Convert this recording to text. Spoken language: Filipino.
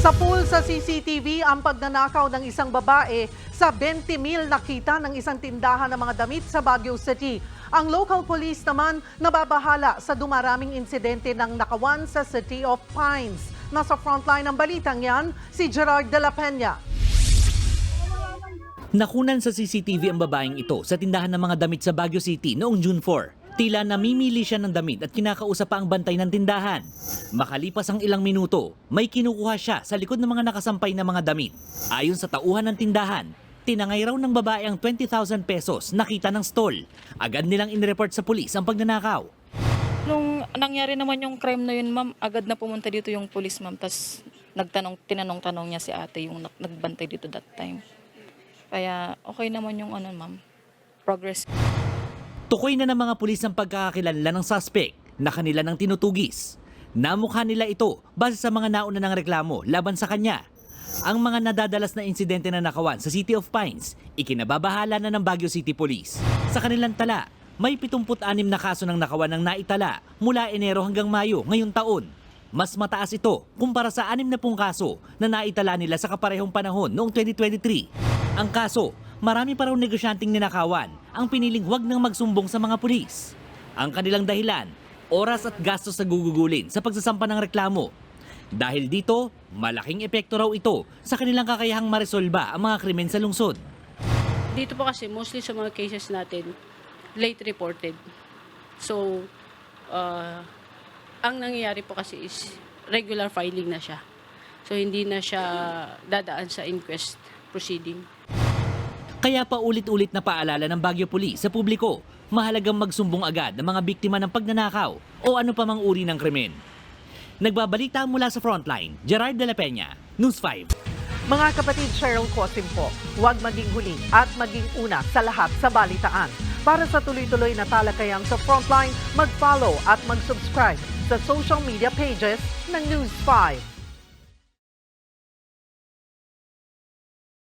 Sa pool sa CCTV, ang pagnanakaw ng isang babae sa 20 mil nakita ng isang tindahan ng mga damit sa Baguio City. Ang local police naman nababahala sa dumaraming insidente ng nakawan sa City of Pines. Nasa frontline ng balitang yan, si Gerard de la Peña. Nakunan sa CCTV ang babaeng ito sa tindahan ng mga damit sa Baguio City noong June 4. Tila namimili siya ng damit at kinakausap pa ang bantay ng tindahan. Makalipas ang ilang minuto, may kinukuha siya sa likod ng mga nakasampay na mga damit. Ayon sa tauhan ng tindahan, tinangay raw ng babae ang 20,000 pesos nakita ng stall. Agad nilang inreport sa pulis ang pagnanakaw. Nung nangyari naman yung crime na yun, ma'am, agad na pumunta dito yung police, ma'am. Tapos nagtanong, tinanong-tanong niya si ate yung nag- nagbantay dito that time. Kaya okay naman yung ano, ma'am, progress. Tukoy na ng mga pulis ang pagkakakilala ng suspect na kanila nang tinutugis. Namukha nila ito base sa mga nauna ng reklamo laban sa kanya. Ang mga nadadalas na insidente na nakawan sa City of Pines, ikinababahala na ng Baguio City Police. Sa kanilang tala, may 76 na kaso ng nakawan ng naitala mula Enero hanggang Mayo ngayong taon. Mas mataas ito kumpara sa 60 kaso na naitala nila sa kaparehong panahon noong 2023. Ang kaso, marami pa raw negosyanteng ninakawan ang piniling huwag nang magsumbong sa mga pulis. Ang kanilang dahilan, oras at gastos na gugugulin sa pagsasampa ng reklamo. Dahil dito, malaking epekto raw ito sa kanilang kakayahang maresolba ang mga krimen sa lungsod. Dito po kasi mostly sa mga cases natin, late reported. So, uh, ang nangyayari po kasi is regular filing na siya. So, hindi na siya dadaan sa inquest proceeding. Kaya pa ulit-ulit na paalala ng Baguio Police sa publiko, mahalagang magsumbong agad ng mga biktima ng pagnanakaw o ano pa mang uri ng krimen. Nagbabalita mula sa Frontline, Gerard de la Peña, News 5. Mga kapatid Cheryl Cosim po, huwag maging huli at maging una sa lahat sa balitaan. Para sa tuloy-tuloy na talakayan sa Frontline, mag-follow at mag-subscribe sa social media pages ng News 5.